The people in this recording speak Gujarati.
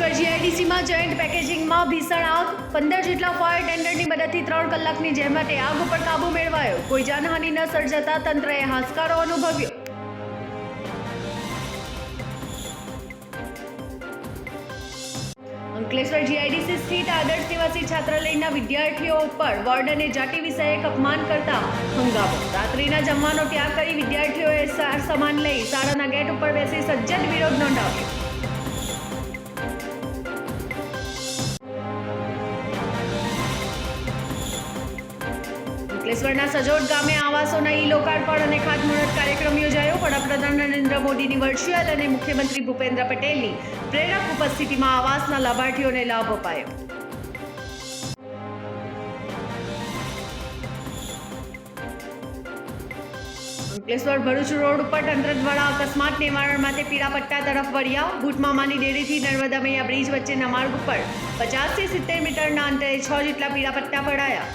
ભુજમાં જોઈન્ટ પેકેજિંગમાં ભીષણ આગ. પંદર જેટલા ફાયર ટેન્ડરની મદદથી ત્રણ કલાકની જહેમતે આગ ઉપર કાબુ મેળવાયો. કોઈ જાનહાનિ ન સર્જાતા તંત્રએ હાશકારો અનુભવ્યો. અંકલેશ્વર જીઆઈડીસી સ્થિત આદર્શ નિવાસી છાત્રાલયના વિદ્યાર્થીઓ ઉપર વોર્ડને જાતિ વિષયક અપમાન કરતા હંગામો. રાત્રિના જમવાનો ત્યાગ કરી વિદ્યાર્થીઓએ સાર સામાન લઈ શાળાના ગેટ ઉપર બેસી સજ્જડ વિરોધ નોંધાવ્યો. અંકલેશ્વરના સજોડ ગામે આવાસોના ઈ લોકાર્પણ અને ખાતમુહૂર્ત કાર્યક્રમ યોજાયો. વડાપ્રધાન નરેન્દ્ર મોદીની વર્ચ્યુઅલ અને મુખ્યમંત્રી ભૂપેન્દ્ર પટેલની પ્રેરક ઉપસ્થિતિમાં આવાસના લાભાર્થીઓને લાભ અપાયો. અંકલેશ્વર ભરૂચ રોડ ઉપર તંત્ર દ્વારા અકસ્માત નિવારણ માટે પીડાપટ્ટા તરફ વળ્યા. ભૂટમામાની ડેરીથી નર્મદા મૈયા બ્રિજ વચ્ચેના માર્ગ ઉપર પચાસથી સિત્તેર મીટરના અંતરે છ જેટલા પીડાપટ્ટા પડાયા.